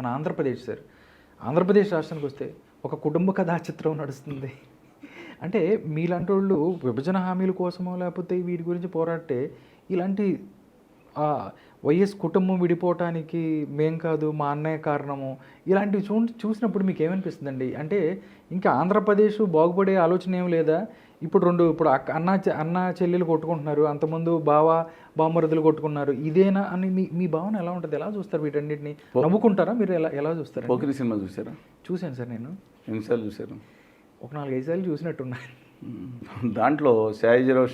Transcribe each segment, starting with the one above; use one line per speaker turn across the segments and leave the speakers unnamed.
మన ఆంధ్రప్రదేశ్ సార్. ఆంధ్రప్రదేశ్ రాష్ట్రానికి వస్తే ఒక కుటుంబ కథా చిత్రం నడుస్తుంది. అంటే మీలాంటి వాళ్ళు విభజన హామీల కోసమో లేకపోతే వీటి గురించి పోరాడితే ఇలాంటి వైఎస్ కుటుంబం విడిపోవటానికి మేం కాదు మా అన్నయ్య కారణము ఇలాంటివి చూ చూసినప్పుడు మీకు ఏమనిపిస్తుందండి అంటే ఇంకా ఆంధ్రప్రదేశ్ బాగుపడే ఆలోచన ఏం లేదా? ఇప్పుడు రెండు ఇప్పుడు అక్క అన్న అన్న చెల్లెలు కొట్టుకుంటున్నారు అంతకుముందు బావ బామ్మరుదులు కొట్టుకున్నారు ఇదేనా అని మీ మీ భావన ఎలా ఉంటుంది? ఎలా చూస్తారు వీటన్నిటిని? నవ్వుకుంటారా? మీరు ఎలా ఎలా చూస్తారు
పోకిరి సినిమా చూసారా?
చూశాను సార్ నేను.
ఎన్నిసార్లు చూశారు?
ఒక నాలుగు ఐదు సార్లు చూసినట్టున్నా
మ్మ్. దాంట్లో శాయిజరావు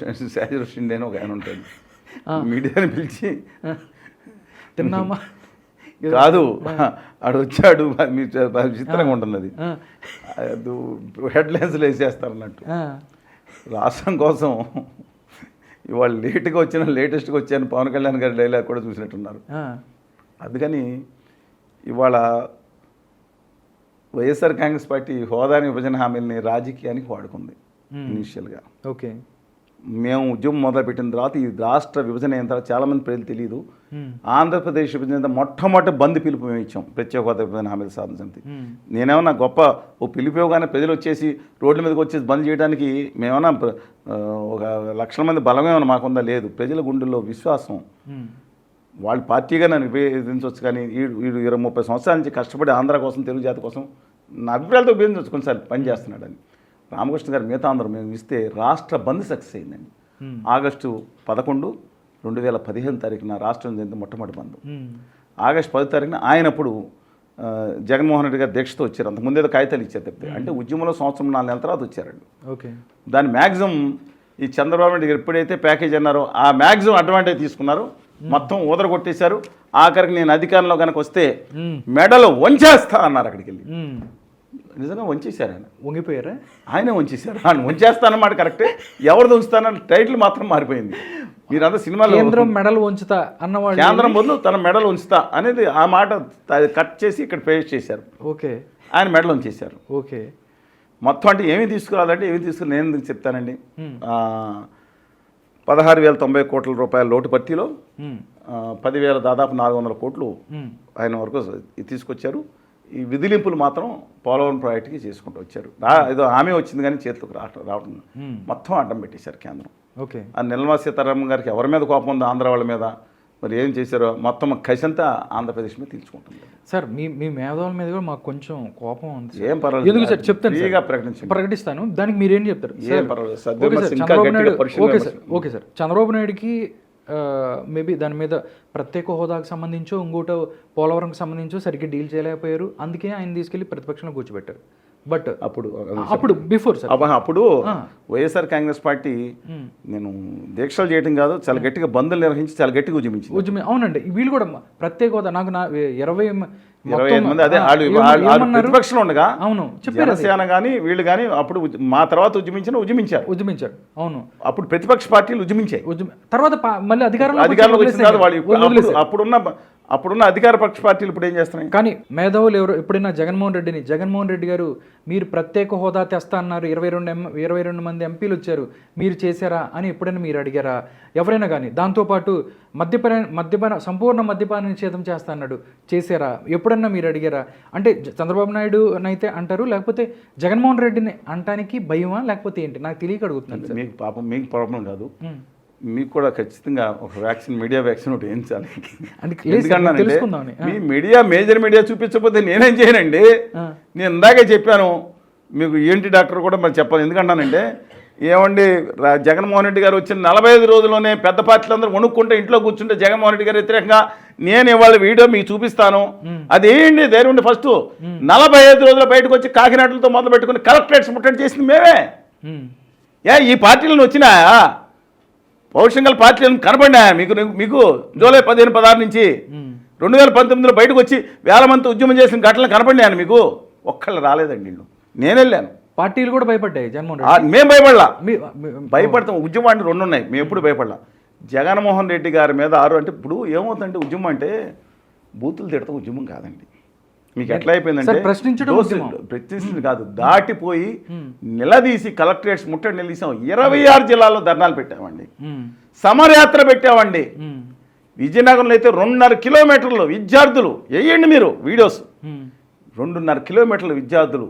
షిండే అని ఒక ఆయన ఉంటాడు. మీడియాని పిలిచి
తిన్నామా?
కాదు ఆడు వచ్చాడు చిత్రంగా ఉంటుంది అది
ఆ,
హెడ్ లైన్స్లో వేసేస్తారు అన్నట్టు రాష్ట్రం కోసం ఇవాళ లేట్గా వచ్చిన లేటెస్ట్గా వచ్చాను పవన్ కళ్యాణ్ గారి డైలాగ్ కూడా చూసినట్టున్నారు. అందుకని ఇవాళ వైఎస్ఆర్ కాంగ్రెస్ పార్టీ హోదాని విభజన హామీలని రాజకీయానికి వాడుకుంది ఇనిషియల్గా.
ఓకే.
మేము ఉద్యమం మొదలుపెట్టిన తర్వాత ఈ రాష్ట్ర విభజన అయిన తర్వాత చాలామంది ప్రజలు తెలియదు. ఆంధ్రప్రదేశ్ విభజన మొట్టమొదటి బంద్ పిలుపు మేము ఇచ్చాం. ప్రత్యేక హోదా విభజన హామీల సాధన సమితి. నేనేమన్నా గొప్ప ఓ పిలుపు ఇవ్వగానే ప్రజలు వచ్చేసి రోడ్ల మీదకి వచ్చేసి బంద్ చేయడానికి మేమన్నా ఒక లక్షల మంది బలమేమన్నా మాకుందా? లేదు. ప్రజల గుండెల్లో విశ్వాసం. వాళ్ళ పార్టీగా నన్ను విభేదించవచ్చు కానీ వీడు ఇరవై ముప్పై సంవత్సరాల నుంచి కష్టపడి ఆంధ్ర కోసం తెలుగు జాతి కోసం నా అభిప్రాయాలతో విభేదించవచ్చు. కొన్నిసార్లు పని చేస్తున్నాడని. రామకృష్ణ గారు మిగతా అందరూ మేము ఇస్తే రాష్ట్ర బంద్ సక్సెస్ అయిందండి.
మ్మ్.
ఆగస్టు పదకొండు రెండు వేల పదిహేను తారీఖున రాష్ట్రం జరిగిన మొట్టమొదటి బంద్
మ్మ్.
ఆగస్టు పది తారీఖున ఆయన అప్పుడు ఆ, జగన్మోహన్ రెడ్డి గారు దీక్షతో వచ్చారు. అంత ముందేదో కాగితాలు ఇచ్చారు తప్పితే. అంటే ఉద్యమంలో సంవత్సరం నాలుగు నెలల తర్వాత వచ్చారండి.
ఓకే.
దాని మ్యాక్సిమం ఈ చంద్రబాబు నాయుడు గారు ఎప్పుడైతే ప్యాకేజ్ అన్నారో ఆ మ్యాక్సిమం అడ్వాంటేజ్ తీసుకున్నారు. మొత్తం ఊదర కొట్టేశారు ఆఖరికి నేను అధికారంలో కనుక వస్తే. మెడలు వంచేస్తా అన్నారు అక్కడికి వెళ్ళి. నిజంగా వంచేశారు ఆయన.
వంగిపోయారా?
ఆయనే వంచేశారు. ఆయన వంచేస్తానమాట కరెక్టే. ఎవరిది ఉంచుతానన్న టైటిల్ మాత్రం మారిపోయింది. మీరంతా సినిమాలో
కేంద్రం మెడల్ ఉంచుతా అన్నవాళ్ళు
కేంద్రం బదులు తన మెడలు ఉంచుతా అనేది ఆ మాట కట్ చేసి ఇక్కడ పేస్ట్ చేశారు.
ఓకే.
ఆయన మెడలు ఉంచేశారు
ఓకే.
మొత్తం అంటే ఏమి తీసుకురాదంటే ఏమి తీసుకుని నేను ఎందుకు చెప్తానండి? పదహారు వేల తొంభై కోట్ల రూపాయల లోటు పట్టిలో పదివేల దాదాపు నాలుగు వందల కోట్లు. ఆయన వరకు తీసుకొచ్చారు. ఈ విధిలింపులు మాత్రం పోలవరం ప్రాజెక్టుకి చేసుకుంటూ వచ్చారు. ఏదో హామీ వచ్చింది కానీ చేతికి రావటం రావటం. మొత్తం అడ్డం పెట్టేశారు కేంద్రం.
ఓకే.
ఆ నిర్మలా సీతారామన్ గారికి ఎవరి మీద కోపం ఉందో ఆంధ్ర వాళ్ళ మీద? మరి ఏం చేశారో? మొత్తం కసంతా ఆంధ్రప్రదేశ్ మీద తీర్చుకుంటుంది
సార్ మీ మీ మేధావుల మీద కూడా మాకు కొంచెం కోపం ఉంది.
ఏం పర్వాలేదు.
ఎందుకు సార్? చెప్తాను సార్.
ఫ్రీగా ప్రకటించండి.
ప్రకటిస్తాను. దానికి మీరేం చెప్తారు?
ఏం
సార్,
పర్వాలేదు. Sir,
okay sir, Chandrababu Naidu. Okay sir. Chandrababu నాయుడుకి మేబీ దాని మీద ప్రత్యేక హోదాకు సంబంధించో ఇంకోటో పోలవరంకి సంబంధించో సరిగ్గా డీల్ చేయలేకపోయారు. అందుకే ఆయన తీసుకెళ్ళి ప్రతిపక్షంలో కూర్చోబెట్టారు. బట్
అప్పుడు
అప్పుడు బిఫోర్ సార్.
అప్పుడు వైఎస్ఆర్ కాంగ్రెస్ పార్టీ నేను దీక్షలు చేయడం కాదు చాలా గట్టిగా బంధులు నిర్వహించి చాలా గట్టిగా ఉద్యమించింది.
ఉద్యమే అవునండి. వీళ్ళు కూడా ప్రత్యేక హోదా నాకు నా ఇరవై
ఇరవై ఐదు మంది అదే? ప్రతిపక్షంలో ఉండగా
అవును.
జనసేన కానీ వీళ్ళు కానీ అప్పుడు మా తర్వాత ఉద్యమించిన ఉద్యమించారు.
ఉద్యమించారు అవును.
అప్పుడు ప్రతిపక్ష పార్టీలు ఉద్యమించాయి.
ఉద్యమ తర్వాత మళ్ళీ అధికారంలో
అధికారంలోకి వచ్చిన వాళ్ళు అప్పుడున్న అప్పుడున్న అధికార పక్ష పార్టీలు ఇప్పుడు ఏం చేస్తున్నాయి?
కానీ మేధావులు ఎవరు? ఎప్పుడైనా జగన్మోహన్ రెడ్డిని జగన్మోహన్ రెడ్డి గారు మీరు ప్రత్యేక హోదా తెస్తా అన్నారు. ఇరవై రెండు ఎం ఇరవై రెండు మంది ఎంపీలు వచ్చారు. మీరు చేశారా అని ఎప్పుడైనా మీరు అడిగారా? ఎవరైనా కానీ. దాంతోపాటు మద్యపాన మద్యపాన సంపూర్ణ మద్యపాన నిషేధం చేస్తా అన్నాడు. చేశారా? ఎప్పుడన్నా మీరు అడిగారా? అంటే చంద్రబాబు నాయుడు అయితే అంటారు లేకపోతే జగన్మోహన్ రెడ్డిని అంటానికి భయమా లేకపోతే ఏంటి? నాకు తెలియక అడుగుతున్నాను సార్.
మీకు పాపం మీకు ప్రాబ్లం కాదు. మీకు కూడా ఖచ్చితంగా ఒక వ్యాక్సిన్ మీడియా వ్యాక్సిన్ ఒకటి వేయించాలి.
తెలుసుకుందామని.
మీ మీడియా మేజర్ మీడియా చూపించకపోతే నేనేం చేయనండి. నేను ఇందాకే చెప్పాను మీకు ఏంటి డాక్టర్ కూడా మరి చెప్పాలి. ఎందుకంటానంటే ఏమండి జగన్మోహన్ రెడ్డి గారు వచ్చిన నలభై ఐదు రోజుల్లోనే పెద్ద పార్టీలందరూ వణుక్కుంటే ఇంట్లో కూర్చుంటే జగన్మోహన్ రెడ్డి గారు వ్యతిరేకంగా నేను ఇవాళ వీడియో మీకు చూపిస్తాను. అది ఏంటి? ధైర్యం ఉండి ఫస్ట్ నలభై ఐదు రోజులు బయటకు వచ్చి కాకినాడలతో మొదలు పెట్టుకుని కలెక్టరేట్స్ ముట్టడి చేసింది మేమే. ఏ ఈ పార్టీలను వచ్చినాయా? పౌరుషంగల పార్టీలను కనబడినాయా? మీకు మీకు జూలై పదిహేను పదహారు నుంచి. రెండు వేల పంతొమ్మిదిలో బయటకు వచ్చి వేల మంది ఉద్యమం చేసిన ఘటనలు కనపడినాయని మీకు? ఒక్కళ్ళు రాలేదండి వీళ్ళు. నేను వెళ్ళాను.
పార్టీలు కూడా భయపడ్డాయి జగన్మోహన్
మేము భయపడలా. భయపడతాం. ఉద్యమం అంటే రెండు ఉన్నాయి. మేము ఎప్పుడు భయపడలా. జగన్మోహన్ రెడ్డి గారి మీద ఆరు అంటే ఇప్పుడు ఏమవుతుందంటే ఉద్యమం అంటే బూతులు తిడతాం. ఉద్యమం కాదండి. మీకు ఎట్లా అయిపోయిందంటే
ప్రశ్నించడం.
ప్రశ్నించడం కాదు దాటిపోయి నిలదీసి కలెక్టరేట్స్ ముట్టడి నిలిసాం ఇరవై ఆరు జిల్లాల్లో ధర్నాలు పెట్టామండి.
ఉమ్.
సమరయాత్ర పెట్టామండి. విజయనగరంలో అయితే రెండున్నర కిలోమీటర్లు విద్యార్థులు వేయండి మీరు వీడియోస్. రెండున్నర కిలోమీటర్ల విద్యార్థులు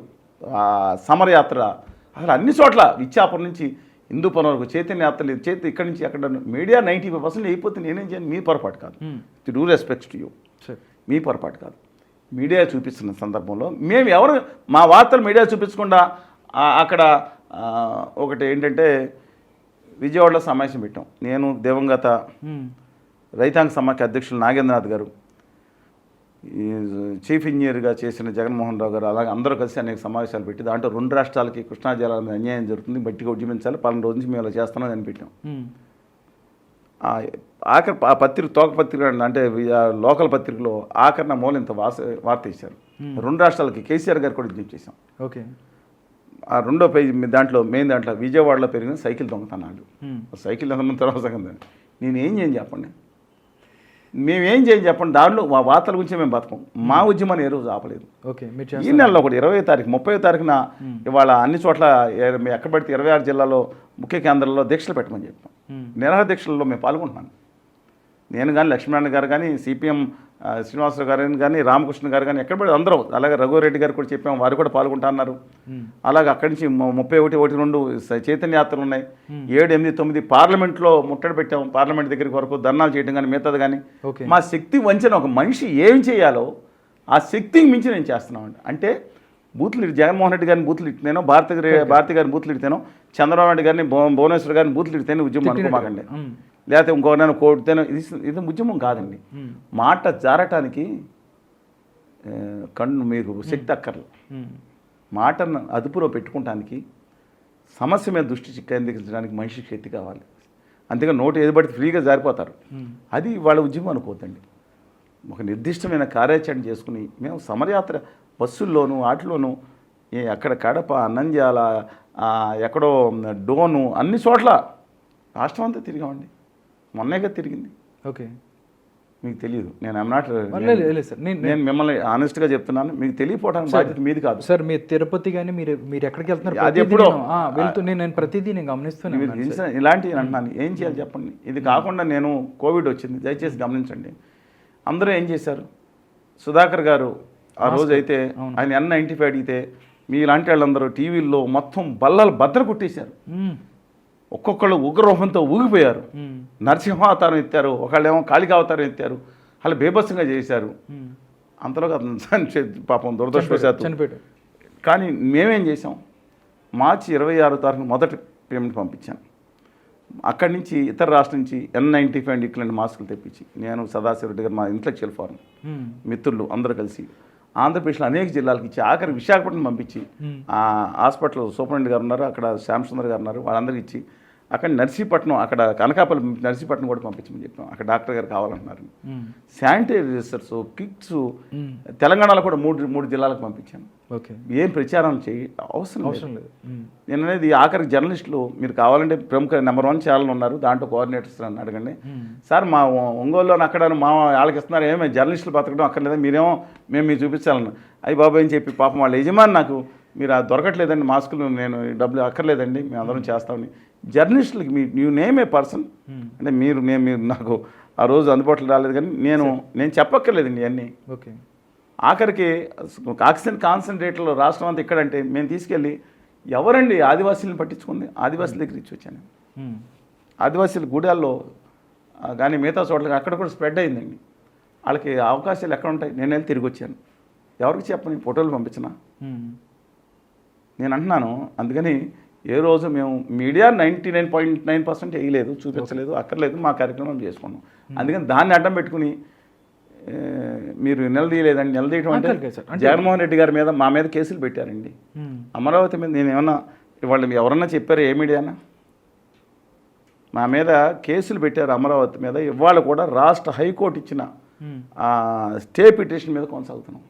సమరయాత్ర. అసలు అన్ని చోట్ల ఇచ్చాపురం నుంచి హిందూపురం వరకు చైతన్య యాత్ర లేదు. చైతన్య ఇక్కడి నుంచి అక్కడ మీడియా నైంటీ ఫైవ్ పర్సెంట్ అయిపోతే నేనేం చేయను మీ పొరపాటు కాదు.
మ్మ్.
Do respects to you. మీ పొరపాటు కాదు. మీడియా చూపిస్తున్న సందర్భంలో మేము ఎవరు మా వార్తలు మీడియా చూపించకుండా అక్కడ ఒకటి ఏంటంటే విజయవాడలో సమావేశం పెట్టాం. నేను దివంగత. రైతాంగ సమాఖ్య అధ్యక్షులు నాగేంద్రనాథ్ గారు చీఫ్ ఇంజనీర్గా చేసిన జగన్మోహన్ రావు గారు అలాగే అందరూ కలిసి అనేక సమావేశాలు పెట్టి దాంట్లో రెండు రాష్ట్రాలకి కృష్ణా జలాల మీద అన్యాయం జరుగుతుంది బట్టిగా ఉద్యమించాలి పలానా రోజు నుంచి మేము ఇలా చేస్తున్నాం అని పెట్టాం. ఆఖరి ఆ పత్రిక తోక పత్రిక అంటే లోకల్ పత్రికలో ఆఖరిన మూల ఇంత వాస వార్త ఇచ్చారు. రెండు రాష్ట్రాలకి కేసీఆర్ గారు కూడా విజ్ఞప్తి చేశాం.
ఓకే.
ఆ రెండో పేజీ మీ దాంట్లో మెయిన్ దాంట్లో విజయవాడలో పెరిగిన సైకిల్ దొంగతనాలు. సైకిల్ దొంగతనం తర్వాత సంగతి నేను ఏం చేయను చెప్పండి? మేము ఏం చేయని చెప్పండి? దాంట్లో మా వార్తల గురించి మేము బతకం. మా ఉద్యమాన్ని ఏ రోజు ఆపలేదు. ఈ నెలలో ఒకటి ఇరవై తారీఖు ముప్పై తారీఖున ఇవాళ అన్ని చోట్ల ఎక్కడ పడితే ఇరవై ఆరు జిల్లాలో ముఖ్య కేంద్రాల్లో దీక్షలు పెట్టమని చెప్పాం.
మ్మ్.
నిరాహార దీక్షలలో మేము పాల్గొంటున్నాను నేను కానీ లక్ష్మీనారాయణ గారు కానీ సిపిఎం శ్రీనివాసరావు గారు కానీ రామకృష్ణ గారు కానీ ఎక్కడ పడి అందరూ అలాగే రఘువరెడ్డి గారు కూడా చెప్పాం వారు కూడా పాల్గొంటా అన్నారు
మ్మ్.
అలాగే అక్కడి నుంచి ముప్పై ఒకటి ఒకటి రెండు చైతన్య యాత్రలు ఉన్నాయి. ఏడు ఎనిమిది తొమ్మిది పార్లమెంట్లో ముట్టడి పెట్టాం. పార్లమెంట్ దగ్గరికి వరకు ధర్నాలు చేయడం కానీ మిగతాది కానీ మా శక్తి వంచన ఒక మనిషి ఏం చేయాలో ఆ శక్తికి మించి నేను చేస్తున్నామండి. అంటే బూతులు జగన్మోహన్ రెడ్డి గారిని బూతులు ఇట్టితేనో భారతి భారతి గారిని బూతులు ఇడితేనో చంద్రబాబు నాయుడు గారిని భువ- భువనేశ్వర్ గారిని బూతులు ఇడితేనే ఉద్యమం అనుకోమాకండి. లేకపోతే ఇంకొకరినైనా కోడితేనో ఇది ఇది ఉద్యమం కాదండి. మాట జారటానికి కన్ను మీకు శక్తి అక్కర్లేదు.
మ్మ్.
మాటను అదుపులో పెట్టుకోవటానికి సమస్య మీద దృష్టి కేంద్రీకరించడానికి మనిషికి శక్తి కావాలి. అంతేగా నోటు ఏది పడితే ఫ్రీగా జారిపోతారు. అది వాళ్ళ ఉద్యమం అనుకోవద్దండి. ఒక నిర్దిష్టమైన కార్యాచరణ చేసుకుని మేము సమరయాత్ర బస్సుల్లోనూ వాటిలోనూ ఏ అక్కడ కడప నంద్యాల ఎక్కడో డోను అన్ని చోట్ల రాష్ట్రం అంతా తిరిగామండి. మొన్నేగా తిరిగింది.
ఓకే.
మీకు తెలియదు నేను నాట్
నేను
మిమ్మల్ని ఆనెస్ట్గా చెప్తున్నాను. మీకు తెలియపోవడానికి బాధ్యత మీది కాదు.
సార్ మీరు తిరుపతి కానీ మీరు మీరు ఎక్కడికి వెళ్తున్నారు?
అది
ప్రతిదీ
ఎప్పుడో-
నేను- ఆ, వెళ్తూ నేను ప్రతిదీ నేను గమనిస్తున్నాను
ఇలాంటివి అంటున్నాను. ఏం చేయాలి చెప్పండి. ఇది కాకుండా నేను కోవిడ్ వచ్చింది. దయచేసి గమనించండి. అందరూ ఏం చేశారు? సుధాకర్ గారు ఆ రోజు అయితే ఆయన ఎన్ నైంటీ ఫైవ్ అడిగితే మీలాంటి వాళ్ళందరూ టీవీల్లో మొత్తం బల్లలు బద్దలు కొట్టేశారు. ఒక్కొక్కళ్ళు ఉగ్రరూపంతో ఊగిపోయారు.
మ్మ్.
నరసింహావతారం ఎత్తారు ఒకళ్ళేమో కాళికావతారం ఎత్తారు వాళ్ళు బేబస్సంగా చేశారు. అంతలో పాపం దురదృష్టవశాత్తు. కానీ మేమేం చేసాం మార్చి ఇరవై ఆరో తారీఖు మొదటి పేమెంట్ పంపించాను. అక్కడి నుంచి ఇతర రాష్ట్రం నుంచి ఎన్ నైంటీ ఫైవ్ ఇట్లాంటి మాస్కులు తెప్పించి నేను సదాశివరెడ్డి గారు మా ఇంటలెక్చువల్ ఫారం. మిత్రులు అందరూ కలిసి ఆంధ్రప్రదేశ్లో అనేక జిల్లాలకు ఇచ్చి ఆఖరి విశాఖపట్నం పంపించి హాస్పిటల్ సూపరింటెండెంట్ గారు ఉన్నారు అక్కడ శ్యామ్ సుందర్ గారు ఉన్నారు వాళ్ళందరికీ ఇచ్చి అక్కడ నర్సీపట్నం అక్కడ కనకాపల్లి నర్సీపట్నం కూడా పంపించమని చెప్పాం అక్కడ డాక్టర్ గారు కావాలంటున్నారు. Sanitisers kits. తెలంగాణలో కూడా మూడు మూడు జిల్లాలకు పంపించాను
ఓకే.
ఏం ప్రచారం చేయి అవసరం
అవసరం లేదు.
నేను అనేది ఆఖరికి జర్నలిస్టులు మీరు కావాలంటే ప్రముఖ నెంబర్ వన్ ఛానల్ ఉన్నారు దాంట్లో కోఆర్డినేటర్స్ అని అడగండి. సార్ మా ఒంగోలులో అక్కడ మా వాళ్ళకి ఇస్తున్నారు ఏమే జర్నలిస్టులు బతకడం అక్కర్లేదా? మీరేమో మేము మీకు చూపించాలను. అయ్యి బాబాయ్ అని చెప్పి పాపం వాళ్ళ యజమాని నాకు మీరు అది దొరకట్లేదండి మాస్కులు నేను డబ్బులు అక్కర్లేదండి మేము అందరం చేస్తామని. జర్నలిస్టులకి మీ యూ నేమ్ ఏ పర్సన్. అంటే మీరు నేను మీరు నాకు ఆ రోజు అందుబాటులో రాలేదు కానీ నేను నేను చెప్పక్కర్లేదండి ఇవన్నీ.
ఓకే.
ఆఖరికి ఆక్సిజన్ కాన్సన్ట్రేట్లో రాష్ట్రం అంతా ఎక్కడంటే మేము తీసుకెళ్ళి ఎవరండి ఆదివాసీలను పట్టించుకుంది? ఆదివాసీల దగ్గర ఇచ్చి వచ్చాను. ఆదివాసీల గూడాల్లో కానీ మిగతా చోట్లకి అక్కడ కూడా స్ప్రెడ్ అయిందండి. వాళ్ళకి అవకాశాలు ఎక్కడ ఉంటాయి? నేను వెళ్ళి తిరిగి వచ్చాను. ఎవరికి చెప్పని? ఫోటోలు పంపించిన. నేను అంటున్నాను అందుకని ఏ రోజు మేము media ninety nine point nine percent వేయలేదు చూపించలేదు అక్కర్లేదు మా కార్యక్రమం చేసుకున్నాం. అందుకని దాన్ని అడ్డం పెట్టుకుని మీరు నిలదీయలేదండి. నిలదీయటం అంటే జగన్మోహన్ రెడ్డి గారి మీద మా మీద కేసులు పెట్టారండి. అమరావతి మీద నేను ఏమన్నా వాళ్ళు ఎవరన్నా చెప్పారు ఏ మీడియానా? మా మీద కేసులు పెట్టారు అమరావతి మీద. ఇవాళ కూడా రాష్ట్ర హైకోర్టు ఇచ్చిన స్టే పిటిషన్ మీద కొనసాగుతున్నాం.